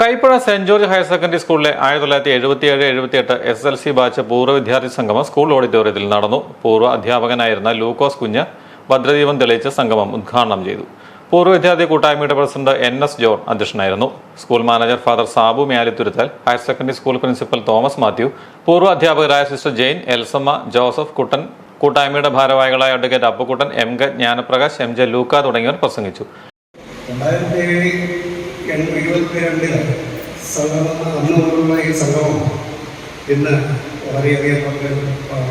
Kaippuzha Saint George higher secondary സ്കൂളിലെ ആയിരത്തി തൊള്ളായിരത്തി എഴുപത്തി ഏഴ് എഴുപത്തി എട്ട് എസ് എൽ സി ബാച്ച് പൂർവ വിദ്യാർത്ഥി സംഗമം സ്കൂൾ ഓഡിറ്റോറിയത്തിൽ നടന്നു. പൂർവ അധ്യാപകനായിരുന്ന ലൂക്കോസ് കുഞ്ഞ് ഭദ്രദീപം തെളിയിച്ച സംഗമം ഉദ്ഘാടനം ചെയ്തു. പൂർവ വിദ്യാർത്ഥി കൂട്ടായ്മയുടെ പ്രസിഡന്റ് എൻ എസ് ജോൺ അധ്യക്ഷനായിരുന്നു. School manager father Sabu Myalithuruthal higher secondary school principal Thomas Mathew പൂർവ അധ്യാപകരായ സിസ്റ്റർ ജെയിൻ എൽസമ്മ ജോസഫ് കുട്ടൻ കൂട്ടായ്മയുടെ ഭാരവാഹികളായ advocate Appukuttan M K Jnanaprakash M J Luka തുടങ്ങിയവർ പ്രസംഗിച്ചു. ഇരുപത്തിരണ്ടിൽ സംഗമം അന്ന് ഈ സംഗമം ഇന്ന് വളരെയധികം പങ്ക്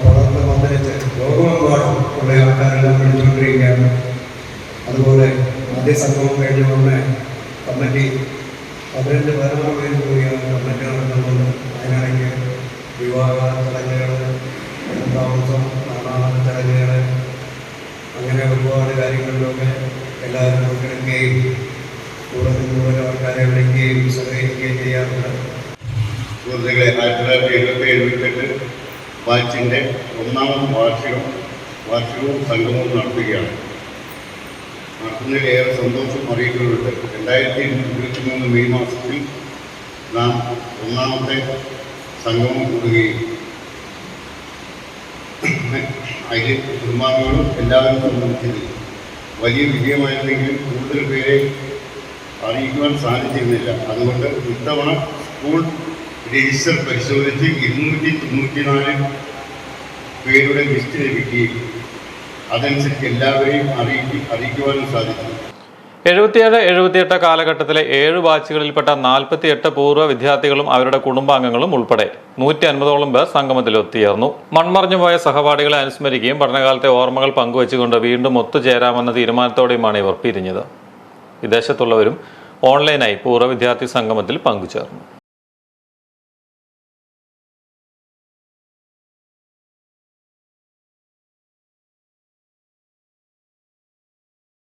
വളർന്ന് വന്നിട്ട് ലോകമെമ്പാടും ഉള്ള ആൾക്കാരെല്ലാം വിളിച്ചുകൊണ്ടിരിക്കുകയാണ്. അതുപോലെ ആദ്യ സംഗമം കഴിഞ്ഞ ഉടനെ കമ്മിറ്റി പതിനഞ്ച് പതിനാറ് പേര് കൂടിയാണ് കമ്മിറ്റി നടത്തുന്നത്. അതിനിടയ്ക്ക് വിവാഹ ചടങ്ങുകൾ താമസം നാണാണ ചടങ്ങുകൾ അങ്ങനെ ഒരുപാട് കാര്യങ്ങളിലൊക്കെ എല്ലാവരും പങ്കെടുക്കുകയും കൂടുതൽ കൂടുതൽ ആൾക്കാരെ വിളിക്കുകയും സഹകരിക്കുകയും ചെയ്യാറുണ്ട് സുഹൃത്തുക്കളെ ആയിരത്തി തൊള്ളായിരത്തി എഴുപത്തി എഴുപത്തെട്ട് ബാച്ചിന്റെ ഒന്നാമത് വാർഷികം വാർഷികവും സംഗമവും നടത്തുകയാണ്. നടത്തുന്നതിൽ ഏറെ സന്തോഷം അറിയിക്കുന്നുണ്ട്. രണ്ടായിരത്തി ഇരുപത്തി മൂന്ന് മെയ് മാസത്തിൽ നാം ഒന്നാമത്തെ സംഗമം കൂടുകയും അതിൽ കുടുംബാംഗങ്ങളും എല്ലാവരും സംബന്ധിച്ചത് വലിയ വിജയമായിരുന്നെങ്കിലും കൂടുതൽ പേരെ അറിയിക്കുവാൻ സാധിച്ചിരുന്നില്ല. അതുകൊണ്ട് ഇത്തവണ സ്കൂൾ രജിസ്റ്റർ പരിശോധിച്ച് ഇരുന്നൂറ്റി തൊണ്ണൂറ്റിനാല് പേരുടെ ലിസ്റ്റ് ലഭിക്കുകയും അതനുസരിച്ച് എല്ലാവരെയും അറിയിക്കും അറിയിക്കുവാനും സാധിച്ചു. എഴുപത്തിയേഴ് എഴുപത്തിയെട്ട് കാലഘട്ടത്തിലെ ഏഴ് ബാച്ചുകളിൽപ്പെട്ട നാൽപ്പത്തിയെട്ട് പൂർവ വിദ്യാർത്ഥികളും അവരുടെ കുടുംബാംഗങ്ങളും ഉൾപ്പെടെ നൂറ്റി അൻപതോളം പേർ സംഗമത്തിൽ ഒത്തുചേർന്നു മൺമറഞ്ഞുപോയ സഹപാഠികളെ അനുസ്മരിക്കുകയും പഠനകാലത്തെ ഓർമ്മകൾ പങ്കുവച്ചുകൊണ്ട് വീണ്ടും ഒത്തുചേരാമെന്ന തീരുമാനത്തോടെയുമാണ് ഇവർ പിരിഞ്ഞത്. വിദേശത്തുള്ളവരും ഓൺലൈനായി പൂർവ വിദ്യാർത്ഥി സംഗമത്തിൽ പങ്കുചേർന്നു.